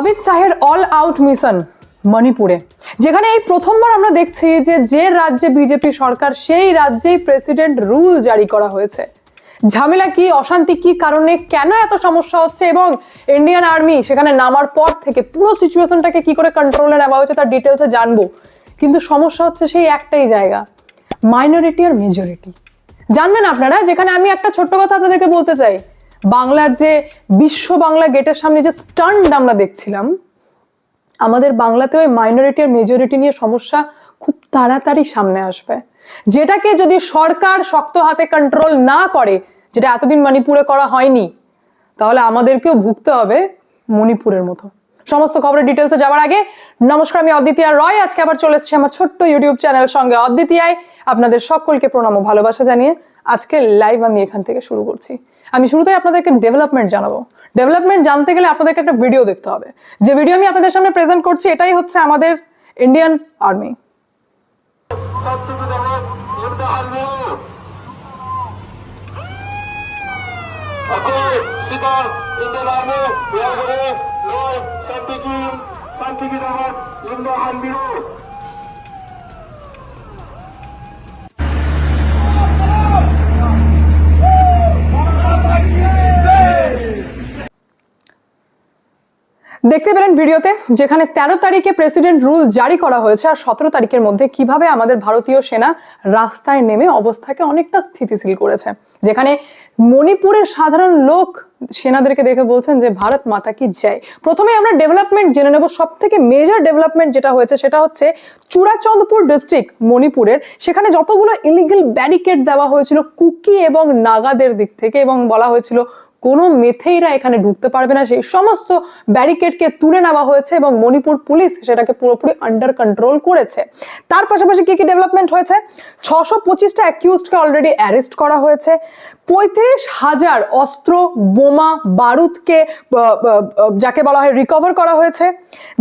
অমিত শাহের all out mission মণিপুরে। যেখানে এই প্রথমবার আমরা দেখছি যে যে রাজ্যে বিজেপি সরকার, সেই রাজ্যেই প্রেসিডেন্ট রুল জারি করা হয়েছে। ঝামেলা কি, অশান্তি কি কারণে কেন এত সমস্যা হচ্ছে এবং ইন্ডিয়ান আর্মি সেখানে নামার পর থেকে পুরো সিচুয়েশনটাকে কি করে কন্ট্রোলে নেওয়া হয়েছে তার ডিটেলসে জানব। কিন্তু সমস্যা হচ্ছে সেই একটাই জায়গা মাইনরিটি আর মেজরিটি জানবেন আপনারা, যেখানে আমি একটা ছোট্ট কথা আপনাদেরকে বলতে চাই। বাংলার যে বিশ্ব বাংলা গেটের সামনে যে স্টান্ড আমরা দেখছিলাম, আমাদের বাংলাতে ওই মাইনরিটি আর মেজরিটি নিয়ে সমস্যা খুব তাড়াতাড়ি সামনে আসবে। যেটাকে যদি সরকার শক্ত হাতে কন্ট্রোল না করে, যেটা এতদিন মণিপুরে করা হয়নি, তাহলে আমাদেরকেও ভুগতে হবে মণিপুরের মতো। সমস্ত খবরের ডিটেলসে যাওয়ার আগে নমস্কার, আমি অদ্বিতীয়া রয়। আজকে আবার চলে এসেছি আমার ছোট্ট ইউটিউব চ্যানেল সঙ্গে। অদ্বিতীয়ায় আপনাদের সকলকে প্রণাম ও ভালোবাসা জানিয়ে আজকে লাইভ আমি এখান থেকে শুরু করছি। আমি শুরুতেই আপনাদেরকে ডেভেলপমেন্ট জানাব। ডেভেলপমেন্ট জানতে গেলে আপনাদেরকে একটা ভিডিও দেখতে হবে। যে ভিডিও আমি আপনাদের সামনে প্রেজেন্ট করছি, এটাই হচ্ছে আমাদের ইন্ডিয়ান আর্মি সবথেকে বড় ইন্দা আর্মি অতএব শীতল ইন্ডিয়ান আর্মি বিহারে Tantikin, tantikin awas, limbahan biru. Tantikin, tantikin limbahan biru. দেখতে পেলেন ভিডিওতে যেখানে তেরো তারিখে প্রেসিডেন্ট রুল জারি করা হয়েছে আর সতেরো তারিখের মধ্যে কীভাবে আমাদের ভারতীয় সেনা রাস্তায় নেমে অবস্থাকে অনেকটা স্থিতিশীল করেছে। যেখানে মণিপুরের সাধারণ লোক সেনাদেরকে দেখে বলছেন যে, ভারত মাতা কি জয়? প্রথমে আমরা ডেভেলপমেন্ট জেনে নেব। সব থেকে মেজর ডেভেলপমেন্ট যেটা হয়েছে সেটা হচ্ছে চূড়াচন্দ্রপুর ডিস্ট্রিক্ট মণিপুরের। সেখানে যতগুলো ইলিগেল ব্যারিকেড দেওয়া হয়েছিল কুকি এবং নাগাদের দিক থেকে এবং বলা হয়েছিল কোনো মেথেইরা এখানে ঢুকতে পারবে না। সেই সমস্ত ব্যারিকেডকে তুলে নেওয়া হয়েছে এবং মণিপুর পুলিশ সেটাকে পুরোপুরি আন্ডার কন্ট্রোল করেছে। তার পাশাপাশি কি কি ডেভেলপমেন্ট হয়েছে? ছশো পঁচিশটা অ্যাকিউজকে অলরেডি অ্যারেস্ট করা হয়েছে। পঁয়ত্রিশ হাজার অস্ত্র, বোমা, বারুদকে যাকে বলা হয় রিকভার করা হয়েছে।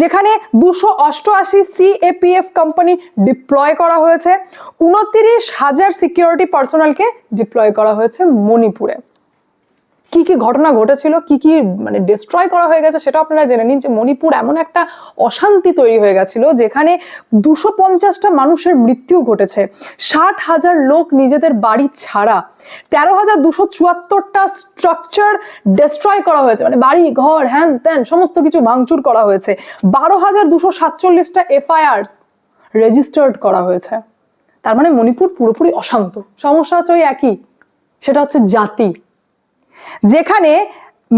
যেখানে দুশো অষ্টআশি সিএপিএফ কোম্পানি ডিপ্লয় করা হয়েছে। উনত্রিশ হাজার সিকিউরিটি পার্সোনালকে ডিপ্লয় করা হয়েছে মণিপুরে। কি কি ঘটনা ঘটেছিল, কি কি মানে ডিস্ট্রয় করা হয়ে গেছে সেটা আপনারা জেনে নিন যে মণিপুর এমন একটা অশান্তি তৈরি হয়ে গেছিল যেখানে দুশো পঞ্চাশটা মানুষের মৃত্যু ঘটেছে। ষাট হাজার লোক নিজেদের বাড়ি ছাড়া। তেরো হাজার দুশো চুয়াত্তরটা স্ট্রাকচার ডিস্ট্রয় করা হয়েছে। মানে বাড়ি, ঘর, হ্যান ত্যান সমস্ত কিছু ভাঙচুর করা হয়েছে। বারো হাজার দুশো সাতচল্লিশটা এফআইআর রেজিস্টার্ড করা হয়েছে। তার মানে মণিপুর পুরোপুরি অশান্ত। সমস্যা হচ্ছে ওই একই। সেটা হচ্ছে জাতি। যেখানে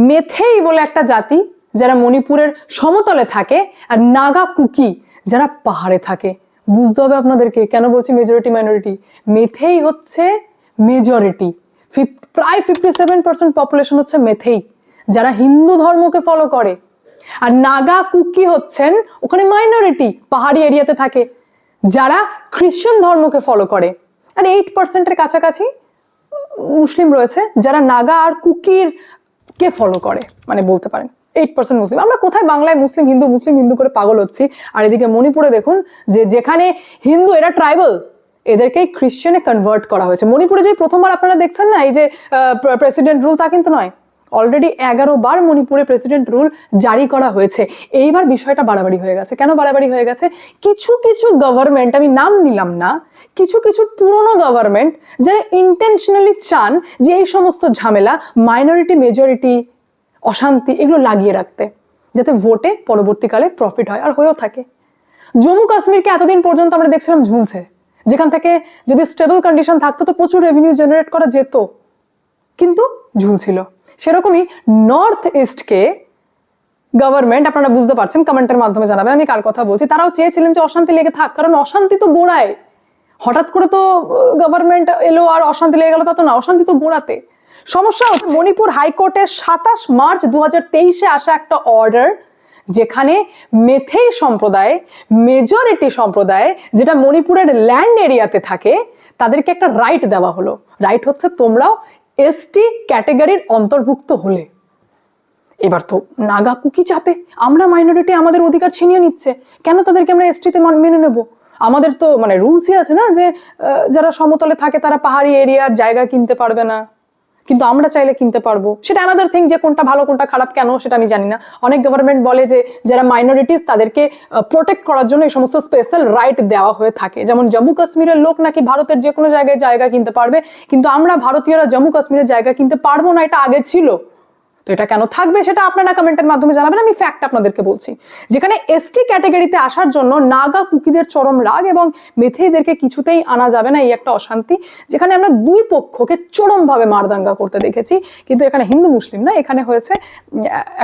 মেথেই বলে একটা জাতি যারা মণিপুরের সমতলে থাকে আর নাগা কুকি যারা পাহাড়ে থাকে। বুঝতে হবে আপনাদেরকে, কেন বলছি মেজরিটি মাইনরিটি মেথেই হচ্ছে মেজরিটি প্রায় ফিফটি সেভেন পার্সেন্ট পপুলেশন হচ্ছে মেথেই, যারা হিন্দু ধর্মকে ফলো করে। আর নাগা কুকি হচ্ছেন ওখানে মাইনরিটি পাহাড়ি এরিয়াতে থাকে, যারা খ্রিশ্চান ধর্মকে ফলো করে। আর এইট পার্সেন্টের কাছাকাছি মুসলিম রয়েছে যারা নাগা আর কুকির কে ফলো করে মানে বলতে পারেন। এইট পার্সেন্ট মুসলিম। আমরা কোথায় বাংলায় মুসলিম, হিন্দু মুসলিম, হিন্দু করে পাগল হচ্ছি? আর এদিকে মণিপুরে দেখুন যে যেখানে হিন্দু, এরা ট্রাইবাল এদেরকে খ্রিশ্চানে কনভার্ট করা হয়েছে। মণিপুরে যে প্রথমবার আপনারা দেখছেন না, এই যে প্রেসিডেন্ট রুল তা কিন্তু নয়। অলরেডি এগারো বার মণিপুরে প্রেসিডেন্ট রুল জারি করা হয়েছে। এইবার বিষয়টা বাড়াবাড়ি হয়ে গেছে। কেন বাড়াবাড়ি হয়ে গেছে? কিছু কিছু গভর্নমেন্ট আমি নাম নিলাম না, কিছু কিছু পুরনো গভর্নমেন্ট যারা ইন্টেনশনালি চান যে এই সমস্ত ঝামেলা মাইনরিটি মেজরিটি অশান্তি এগুলো লাগিয়ে রাখতে, যাতে ভোটে পরবর্তীকালে প্রফিট হয় আর হয়েও থাকে। জম্মু কাশ্মীরকে এতদিন পর্যন্ত আমরা দেখছিলাম ঝুলছে। যেখান থেকে যদি স্টেবল কন্ডিশন থাকতো তো প্রচুর রেভিনিউ জেনারেট করা যেত। কিন্তু ঝুলছিল। সেরকমই নর্থ ইস্টকে গভর্নমেন্ট আপনারা বুঝতে পারছেন কমেন্টের মাধ্যমে জানাবেন। আমি কার কথা বলছি? তারাও চেয়েছিলেন যে অশান্তি লেগে থাক, কারণ অশান্তি তো গোড়ায়। হঠাৎ করে তো গভর্নমেন্ট এলো আর অশান্তি লেগে গেল, তা তো না, অশান্তি তো গোড়াতে। সমস্যা হচ্ছে মণিপুর হাইকোর্টের সাতাশ মার্চ দু হাজার আসা একটা অর্ডার যেখানে মেথেই সম্প্রদায় মেজরিটি সম্প্রদায়, যেটা মণিপুরের ল্যান্ড এরিয়াতে থাকে, তাদেরকে একটা রাইট দেওয়া হলো। রাইট হচ্ছে তোমরাও এসটি ক্যাটেগরির অন্তর্ভুক্ত হলে। এবার তো নাগা কুকি চাপে, আমরা মাইনরিটি আমাদের অধিকার ছিনিয়ে নিচ্ছে। কেন তাদেরকে আমরা এসটিতে মেনে নেব? আমাদের তো মানে রুলসই আছে না যে যারা সমতলে থাকে তারা পাহাড়ি এরিয়ার জায়গা কিনতে পারবে না। কিন্তু আমরা চাইলে কিনতে পারব। সেটা আনাদার থিং যে কোনটা ভালো, কোনটা খারাপ, কেন সেটা আমি জানি না। অনেক গভর্নমেন্ট বলে যে যারা মাইনরিটিস তাদেরকে প্রোটেক্ট করার জন্য এই সমস্ত স্পেশাল রাইট দেওয়া হয়ে থাকে। যেমন জম্মু কাশ্মীরের লোক নাকি ভারতের যে কোনো জায়গায় জায়গা কিনতে পারবে, কিন্তু আমরা ভারতীয়রা জম্মু কাশ্মীরের জায়গা কিনতে পারব না, এটা আগে ছিল। তো এটা কেন থাকবে সেটা আপনারা কমেন্টের মাধ্যমে জানাবেন, আমি ফ্যাক্ট আপনাদেরকে বলছি। যেখানে এসটি ক্যাটাগরিতে আসার জন্য নাগা কুকিদের চরম রাগ এবং মেথেইদেরকে কিছুতেই আনা যাবে না, এই একটা অশান্তি। যেখানে আমরা দুই পক্ষকে চরমভাবে মারদাঙ্গা করতে দেখেছি, কিন্তু এখানে হিন্দু মুসলিম না, এখানে হয়েছে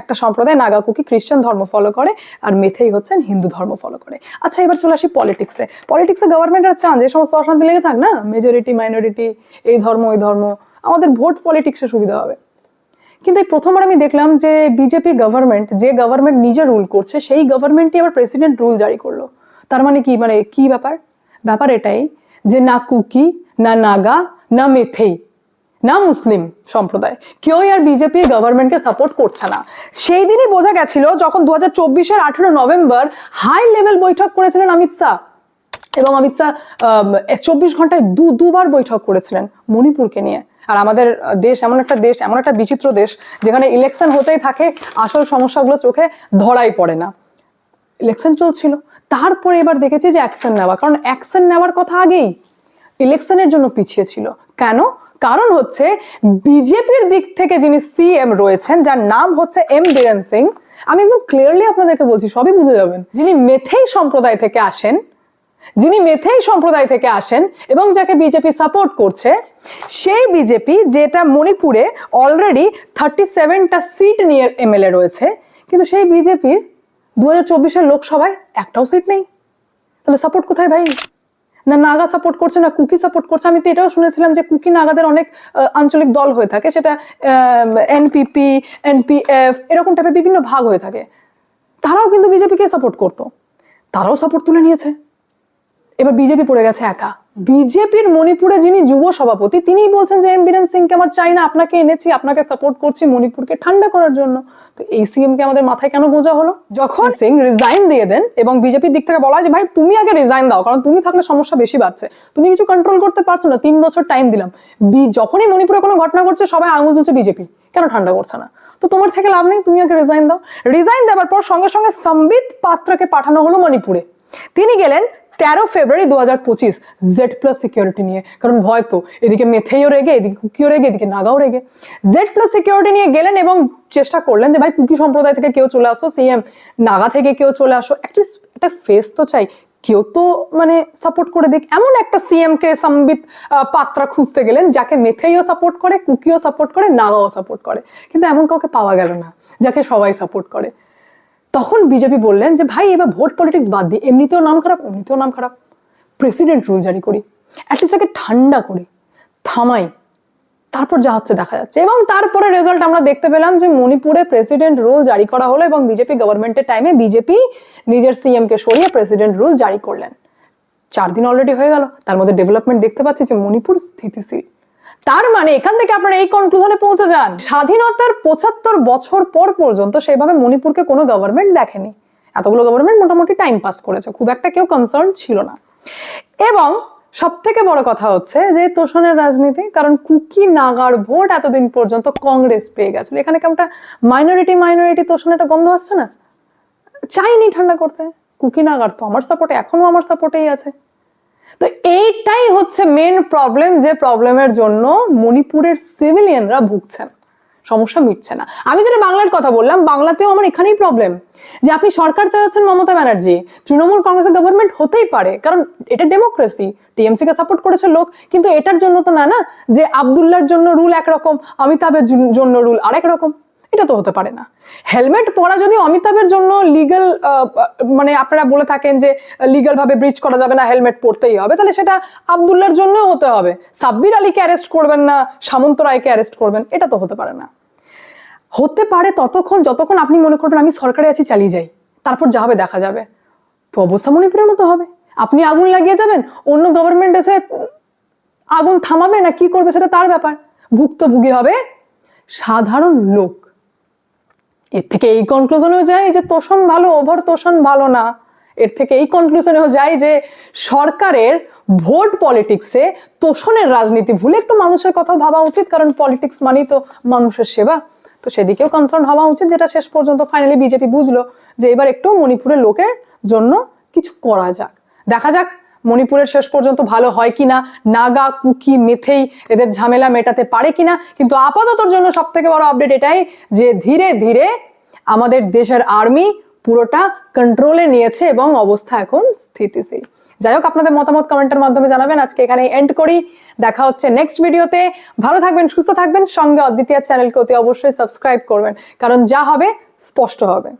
একটা সম্প্রদায় নাগা কুকি খ্রিস্টান ধর্ম ফলো করে আর মেথেই হচ্ছেন হিন্দু ধর্ম ফলো করে। আচ্ছা এবার চলে আসি পলিটিক্সে পলিটিক্সে গভর্নমেন্টরা চান, যে সমস্ত অশান্তি লেগে থাক না? মেজরিটি মাইনরিটি এই ধর্ম, ওই ধর্ম, আমাদের ভোট পলিটিক্সে সুবিধা হবে। কিন্তু এই প্রথমবার আমি দেখলাম যে বিজেপি গভর্নমেন্ট যে গভর্নমেন্ট নিজে রুল করছে, সেই গভর্নমেন্টই আবার প্রেসিডেন্ট রুল জারি করল। তার মানে কি? মানে কি ব্যাপার? ব্যাপার এটাই যে না কুকি, না নাগা, না মেথেই না মুসলিম সম্প্রদায়। কেউই আর বিজেপি গভর্নমেন্টকে সাপোর্ট করছে না। সেই দিনই বোঝা গেছিল যখন দু হাজার চব্বিশের আঠেরো নভেম্বর হাই লেভেল বৈঠক করেছিলেন অমিত শাহ। এবং অমিত শাহ চব্বিশ ঘন্টায় দু, দুবার বৈঠক করেছিলেন মণিপুরকে নিয়ে। আর আমাদের দেশ এমন একটা দেশ, এমন একটা বিচিত্র দেশ, যেখানে ইলেকশন হতেই থাকে, আসল সমস্যাগুলো চোখে ধরাই পড়ে না। ইলেকশন চলছিল, তারপরে এবার দেখেছি যে অ্যাকশন নেওয়া, কারণ অ্যাকশন নেওয়ার কথা আগেই ইলেকশনের জন্য পিছিয়ে ছিল। কেন? কারণ হচ্ছে বিজেপির দিক থেকে যিনি সিএম রয়েছেন, যার নাম হচ্ছে এম বীরেন সিং, আমি একদম ক্লিয়ারলি আপনাদেরকে বলছি, সবই বুঝে যাবেন। যিনি মেথেই সম্প্রদায় থেকে আসেন যিনি মেথেই সম্প্রদায় থেকে আসেন এবং যাকে বিজেপি সাপোর্ট করছে, সেই বিজেপি যেটা মণিপুরে অলরেডি থার্টি সেভেনটা সিট নিয়ে এমএলএ রয়েছে, কিন্তু সেই বিজেপির দু হাজার চব্বিশের লোকসভায় একটাও সিট নেই। তাহলে সাপোর্ট কোথায় ভাই? না নাগা সাপোর্ট করছে, না কুকি সাপোর্ট করছে? আমি তো এটাও শুনেছিলাম যে কুকি নাগাদের অনেক আঞ্চলিক দল হয়ে থাকে, সেটা এনপিপি এনপিএফ এরকম টাইপের বিভিন্ন ভাগ হয়ে থাকে। তারাও কিন্তু বিজেপিকে সাপোর্ট করতো। তারাও সাপোর্ট তুলে নিয়েছে। এবার বিজেপি পড়ে গেছে একা। বিজেপির মণিপুরে যিনি যুব সভাপতি তিনিই বলছেন যে এম বীরেন সিংকে আমার চাই না আপনাকে এনেছি আপনাকে সাপোর্ট করছি মণিপুরকে ঠান্ডা করার জন্য। তো এই সিএম কে আমাদের মাথায় কেন গোঁজা হলো? যখন সিং রিজাইন দিয়ে দেন এবং বিজেপির দিক থেকে বলা হয় যে ভাই তুমি আগে রিজাইন দাও কারণ তুমি থাকলে সমস্যা বেশি বাড়ছে। তুমি কিছু কন্ট্রোল করতে পারছ না তিন বছর টাইম দিলাম। বি- যখনই মণিপুরে কোনো ঘটনা ঘটছে সবাই আঙুল তুলছে বিজেপি কেন ঠান্ডা করছে না? তো তোমার থেকে লাভ নেই তুমি আগে রিজাইন দাও। রিজাইন দেওয়ার পর সঙ্গে সঙ্গে সম্বিত পাত্রকে পাঠানো হলো মণিপুরে। তিনি গেলেন তেরো ফেব্রুয়ারি দু হাজার পঁচিশ জেড প্লাস সিকিউরিটি নিয়ে। কারণ ভয় তো, এদিকে মেথেইও রেগে, এদিকে কুকিও রেগে, এদিকে নাগাও রেগে। জেড প্লাস সিকিউরিটি নিয়ে গেলেন এবং চেষ্টা করলেন যে, ভাই, কুকি সম্প্রদায় থেকে কেউ চলে আসো সিএম নাগা থেকে কেউ চলে আসো। অ্যাটলিস্ট একটা ফেস তো চাই। কেউ তো মানে সাপোর্ট করে দিক। এমন একটা সিএম কে সম্বিত পাত্রা খুঁজতে গেলেন যাকে মেথেইও সাপোর্ট করে, কুকিও সাপোর্ট করে, নাগাও সাপোর্ট করে। কিন্তু এমন কাউকে পাওয়া গেল না, যাকে সবাই সাপোর্ট করে। তখন বিজেপি বললেন যে, ভাই, এবার ভোট পলিটিক্স বাদ দিই এমনিতেও নাম খারাপ এমনিতেও নাম খারাপ। প্রেসিডেন্ট রুল জারি করি। অ্যাটলিস্ট তাকে ঠান্ডা করি। থামাই। তারপর যা হচ্ছে দেখা যাচ্ছে। এবং তারপরে রেজাল্ট আমরা দেখতে পেলাম যে, মণিপুরে প্রেসিডেন্ট রুল জারি করা হলো এবং বিজেপি গভর্নমেন্টের টাইমে বিজেপি নিজের সিএম কে সরিয়ে প্রেসিডেন্ট রুল জারি করলেন। চার দিন অলরেডি হয়ে গেল। তার মধ্যে ডেভেলপমেন্ট দেখতে পাচ্ছি যে, মণিপুর স্থিতিশীল। তার মানে এখান থেকে আপনারা এই কনক্লুশনে পৌঁছে যান। স্বাধীনতার পঁচাত্তর বছর পর পর্যন্ত সেভাবে মণিপুরকে কোনো গভর্নমেন্ট দেখেনি। এতগুলো গভর্নমেন্ট মোটামুটি টাইম পাস করেছে, খুব একটা কেউ কনসার্ন ছিল না। এবং সব থেকে বড় কথা হচ্ছে যে তোষণের রাজনীতি, কারণ কুকি নাগার ভোট এতদিন পর্যন্ত কংগ্রেস পেয়ে গেছিল। এখানে কেমনটা মাইনরিটি মাইনরিটি তোষণের একটা গন্ধ আসছে না? চাইনি ঠান্ডা করতে। কুকি নাগার তো আমার সাপোর্টে এখনও আমার সাপোর্টেই আছে। তো এইটাই হচ্ছে মেন প্রবলেম যে প্রবলেমের জন্য মণিপুরের সিভিলিয়ানরা ভুগছেন। সমস্যা মিটছে না। আমি যেটা বাংলার কথা বললাম, বাংলাতেও আমার এখানেই প্রবলেম যে আপনি সরকার চালাচ্ছেন মমতা ব্যানার্জি, তৃণমূল কংগ্রেসের গভর্নমেন্ট হতেই পারে, কারণ এটা ডেমোক্রেসি টিএমসি কে সাপোর্ট করেছে লোক, কিন্তু এটার জন্য তো না না, যে আবদুল্লার জন্য রুল একরকম, অমিতাভের জন্য রুল আরেক রকম। এটা তো হতে পারে না। হেলমেট পরা যদি অমিতাভের জন্য লিগাল মানে আপনারা বলে থাকেন যে লিগাল ভাবে ব্রিজ করা যাবে না, হেলমেট পরতেই হবে, তাহলে সেটা আবদুল্লার জন্য হতে হবে। সাব্বির আলীকে অ্যারেস্ট করবেন না, সামন্ত রায়কে অ্যারেস্ট করবেন, এটা তো হতে পারে না। হতে পারে ততক্ষণ, যতক্ষণ আপনি মনে করবেন আমি সরকারে আছি, চালিয়ে যাই, তারপর যা হবে দেখা যাবে। তো অবস্থা মণিপুরের মতো হবে। আপনি আগুন লাগিয়ে যাবেন, অন্য গভর্নমেন্ট এসে আগুন থামাবে না, কি করবে সেটা তার ব্যাপার। ভুক্তভোগী হবে সাধারণ লোক। এর থেকে এই কনক্লুশনেও যায় যে তোষণ ভালো, ওভার তোষণ ভালো না। এর থেকে এই কনক্লুশনেও যায় যে সরকারের ভোট পলিটিক্সে তোষণের রাজনীতি ভুলে একটু মানুষের কথা ভাবা উচিত, কারণ পলিটিক্স মানেই তো মানুষের সেবা। তো সেদিকেও কনসার্ন হওয়া উচিত, যেটা শেষ পর্যন্ত ফাইনালি বিজেপি বুঝলো যে এবার একটু মণিপুরের লোকের জন্য কিছু করা যাক। দেখা যাক মণিপুরের শেষ পর্যন্ত ভালো হয় কিনা? নাগা, কুকি, মেথেই এদের ঝামেলা মেটাতে পারে কিনা? কিন্তু আপাততর জন্য সব থেকে বড় আপডেট এটাই যে ধীরে ধীরে আমাদের দেশের আর্মি পুরোটা কন্ট্রোলে নিয়েছে এবং অবস্থা এখন স্থিতিশীল। যাই হোক, আপনাদের মতামত কমেন্টের মাধ্যমে জানাবেন। আজকে এখানে এন্ড করি। দেখা হচ্ছে নেক্সট ভিডিওতে ভালো থাকবেন, সুস্থ থাকবেন। সঙ্গে অদ্বিতীয় চ্যানেলকে অতি অবশ্যই সাবস্ক্রাইব করবেন। কারণ যা হবে, স্পষ্ট হবে।